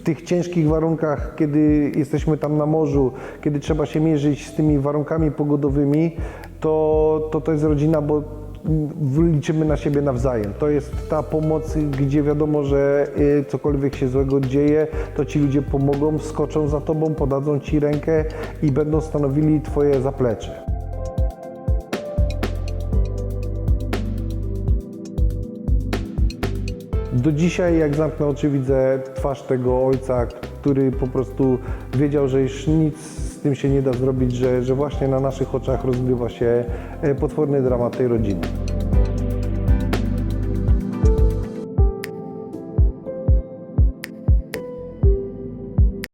w tych ciężkich warunkach, kiedy jesteśmy tam na morzu, kiedy trzeba się mierzyć z tymi warunkami pogodowymi, to to, to jest rodzina, bo liczymy na siebie nawzajem. To jest ta pomoc, gdzie wiadomo, że y, cokolwiek się złego dzieje, to ci ludzie pomogą, skoczą za tobą, podadzą ci rękę i będą stanowili twoje zaplecze. Do dzisiaj, jak zamknę oczy, widzę twarz tego ojca, który po prostu wiedział, że już nic z tym się nie da zrobić, że, że właśnie na naszych oczach rozgrywa się e, potworny dramat tej rodziny.